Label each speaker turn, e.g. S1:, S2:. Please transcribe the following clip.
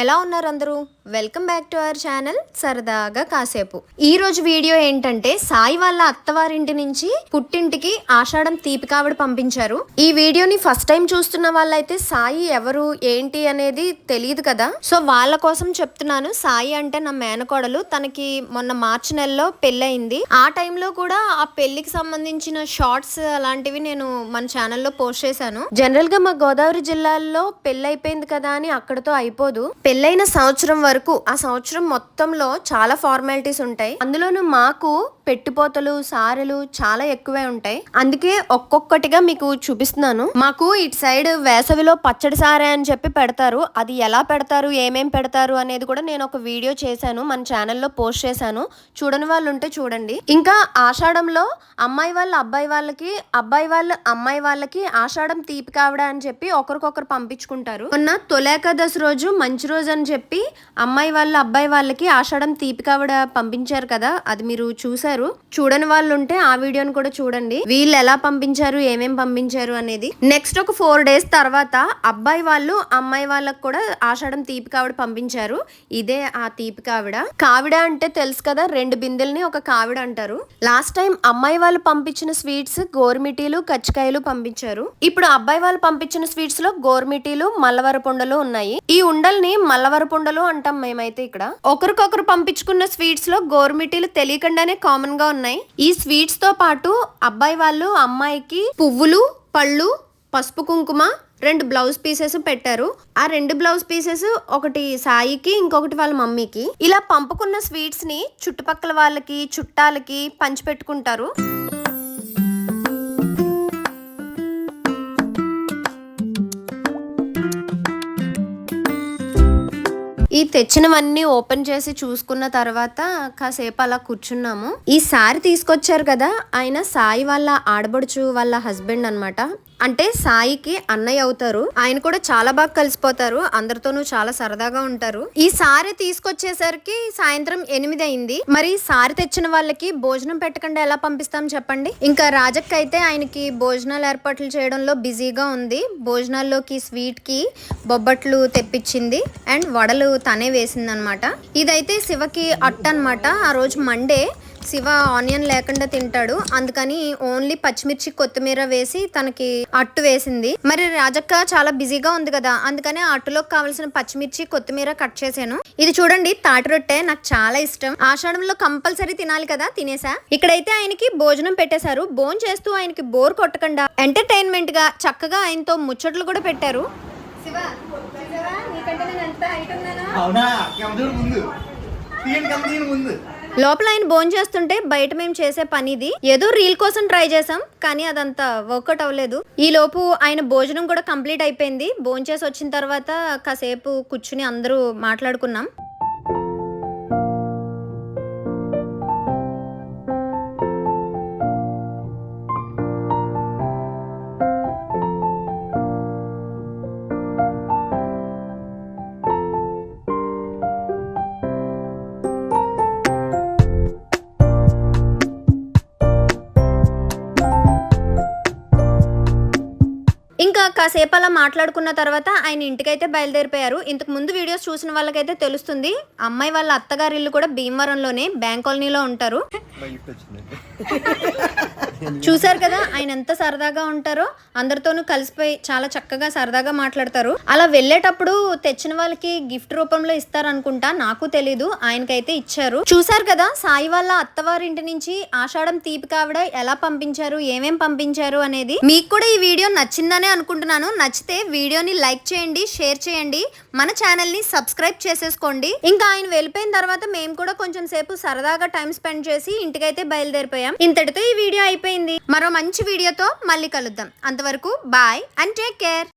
S1: ఎలా ఉన్నారు అందరూ? Welcome back to our channel సరదాగా కాసేపు. ఈ రోజు వీడియో ఏంటంటే సాయి వాళ్ళ అత్తవారింటి నుంచి పుట్టింటికి ఆషాఢం తీపికావిడ పంపించారు. ఈ వీడియోని ఫస్ట్ టైం చూస్తున్న వాళ్ళైతే సాయి ఎవరు ఏంటి అనేది తెలియదు కదా. సో వాళ్ళ కోసం చెప్తున్నాను. సాయి అంటే నా మేనకోడలు. తనకి మొన్న మార్చి నెలలో పెళ్ళయింది. ఆ టైంలో కూడా ఆ పెళ్ళికి సంబంధించిన షార్ట్స్ అలాంటివి నేను మన ఛానల్లో పోస్ట్ చేశాను. జనరల్గా మా గోదావరి జిల్లాల్లో పెళ్ళైపోయింది అయిపోయింది కదా అని అక్కడతో అయిపోదు. పెళ్ళైన సంవత్సరం వరకు ఆ సంవత్సరం మొత్తంలో చాలా ఫార్మాలిటీస్ ఉంటాయి. అందులోనూ మాకు పెట్టిపోతలు సారెలు చాలా ఎక్కువే ఉంటాయి. అందుకే ఒక్కొక్కటిగా మీకు చూపిస్తున్నాను. మాకు ఇటు సైడ్ వేసవిలో పచ్చడి సారే అని చెప్పి పెడతారు. అది ఎలా పెడతారు ఏమేం పెడతారు అనేది కూడా నేను ఒక వీడియో చేశాను మన ఛానల్లో పోస్ట్ చేశాను. చూడని వాళ్ళు ఉంటే చూడండి. ఇంకా ఆషాఢంలో అమ్మాయి వాళ్ళ అబ్బాయి వాళ్ళకి అబ్బాయి వాళ్ళ అమ్మాయి వాళ్ళకి ఆషాఢం తీపి కావడా అని చెప్పి ఒకరికొకరు పంపించుకుంటారు. మొన్న తొలేకాదశి రోజు మంచి రోజు అని చెప్పి అమ్మాయి వాళ్ళ అబ్బాయి వాళ్ళకి ఆషాఢం తీపి కావడ పంపించారు కదా అది మీరు చూసారు చూడని వాళ్ళు ఉంటే ఆ వీడియోని కూడా చూడండి. వీళ్ళు ఎలా పంపించారు ఏమేం పంపించారు అనేది. నెక్స్ట్ ఒక ఫోర్ డేస్ తర్వాత అబ్బాయి వాళ్ళు అమ్మాయి వాళ్ళకు కూడా ఆషాఢం తీపి కావిడ పంపించారు. ఇదే ఆ తీపి కావిడ కావిడ అంటే తెలుసు కదా రెండు బిందెల్ని ఒక కావిడ అంటారు. లాస్ట్ టైం అమ్మాయి వాళ్ళు పంపించిన స్వీట్స్ గోర్మిటీలు కచ్చికాయలు పంపించారు. ఇప్పుడు అబ్బాయి వాళ్ళు పంపించిన స్వీట్స్లో గోర్మిటీలు మల్లవరపుండలు ఉన్నాయి. ఈ ఉండల్ని మల్లవరపుండలు అంటాం మేమైతే ఇక్కడ. ఒకరికొకరు పంపించుకున్న స్వీట్స్లో గోర్మిటీలు తెలియకుండానే కామన్గా ఉన్నాయి. ఈ స్వీట్స్తో పాటు అబ్బాయి వాళ్ళు అమ్మాయికి పువ్వులు పళ్ళు పసుపు కుంకుమ రెండు బ్లౌజ్ పీసెస్ పెట్టారు. ఆ రెండు బ్లౌజ్ పీసెస్ ఒకటి సాయికి ఇంకొకటి వాళ్ళ మమ్మీకి. ఇలా పంపుకున్న స్వీట్స్ని చుట్టుపక్కల వాళ్ళకి చుట్టాలకి పంచిపెట్టుకుంటారు. ఈ తెచ్చినవన్నీ ఓపెన్ చేసి చూసుకున్న తర్వాత కాసేపు అలా కూర్చున్నాము. ఈ సారి తీసుకొచ్చారు కదా ఆయన సాయి వాళ్ళ ఆడబడుచు వాళ్ళ హస్బెండ్ అనమాట అంటే సాయికి అన్నయ్య అవుతారు. ఆయన కూడా చాలా బాగా కలిసిపోతారు. అందరితోనూ చాలా సరదాగా ఉంటారు. ఈ సారి తీసుకొచ్చేసరికి సాయంత్రం ఎనిమిది అయింది. మరి సారి తెచ్చిన వాళ్ళకి భోజనం పెట్టకుండా ఎలా పంపిస్తాం చెప్పండి? ఇంకా రాజక్ అయితే ఆయనకి భోజనాలు ఏర్పాట్లు చేయడంలో బిజీగా ఉంది. భోజనాల్లోకి స్వీట్కి బొబ్బట్లు తెప్పించింది. అండ్ వడలు తనే వేసింది అనమాట ఇదైతే శివకి అట్ట అనమాట. ఆ రోజు మండే శివ ఆనియన్ లేకుండా తింటాడు. అందుకని ఓన్లీ పచ్చిమిర్చి కొత్తిమీర వేసి తనకి అట్టు వేసింది. మరి రాజక్క చాలా బిజీగా ఉంది కదా. అందుకని అట్టులోకి కావాల్సిన పచ్చిమిర్చి కొత్తిమీర కట్ చేశాను. ఇది చూడండి తాటి రొట్టె నాకు చాలా ఇష్టం. ఆషాఢంలో కంపల్సరీ తినాలి కదా తినేసా? ఇక్కడైతే ఆయనకి భోజనం పెట్టేశారు. భోజనం చేస్తూ ఆయనకి బోర్ కొట్టకుండా ఎంటర్టైన్మెంట్గా చక్కగా ఆయనతో ముచ్చట్లు కూడా పెట్టారు. శివ నీకంటే నేను ఎంత
S2: ముందు. ముందు.
S1: లోపల ఆయన భోంచేస్తుంటే బయట మేము చేసే పని ఇది ఏదో రీల్ కోసం ట్రై చేసాం కానీ అదంతా వర్కౌట్ అవ్వలేదు. ఈ లోపు ఆయన భోజనం కూడా కంప్లీట్ అయిపోయింది. భోంచేసి వచ్చిన తర్వాత కాసేపు కూర్చుని అందరూ మాట్లాడుకున్నాం. ఇంకా కాసేపు అలా మాట్లాడుకున్న తర్వాత ఆయన ఇంటికైతే బయలుదేరిపోయారు. ఇంతకు ముందు వీడియోస్ చూసిన వాళ్ళకైతే తెలుస్తుంది. అమ్మాయి వాళ్ళ అత్తగారి ఇల్లు కూడా భీమవరంలోనే బ్యాంక్ కాలనీలో ఉంటారు. చూసారు కదా ఆయన ఎంత సరదాగా ఉంటారో. అందరితోనూ కలిసిపోయి చాలా చక్కగా సరదాగా మాట్లాడతారు. అలా వెళ్ళేటప్పుడు తెచ్చిన వాళ్ళకి గిఫ్ట్ రూపంలో ఇస్తారనుకుంటా నాకు తెలీదు ఆయనకైతే ఇచ్చారు. చూసారు కదా సాయి వాళ్ళ అత్తవారింటి నుంచి ఆషాఢం తీపి కావిడ ఎలా పంపించారు ఏమేం పంపించారు అనేది. మీకు కూడా ఈ వీడియో నచ్చిందనే అనుకుంటున్నాను. నచ్చితే వీడియోని లైక్ చేయండి షేర్ చేయండి. మన ఛానల్ని సబ్స్క్రైబ్ చేసేసుకోండి. ఇంకా ఆయన వెళ్ళిపోయిన తర్వాత మేము కూడా కొంచెం సేపు సరదాగా టైం స్పెండ్ చేసి ఇంటికైతే బయలుదేరిపోయాం. ఇంతటితో ఈ వీడియో అయిపోయింది. మరో మంచి వీడియోతో మళ్ళీ కలుద్దాం. అంతవరకు బాయ్ అండ్ టేక్ కేర్.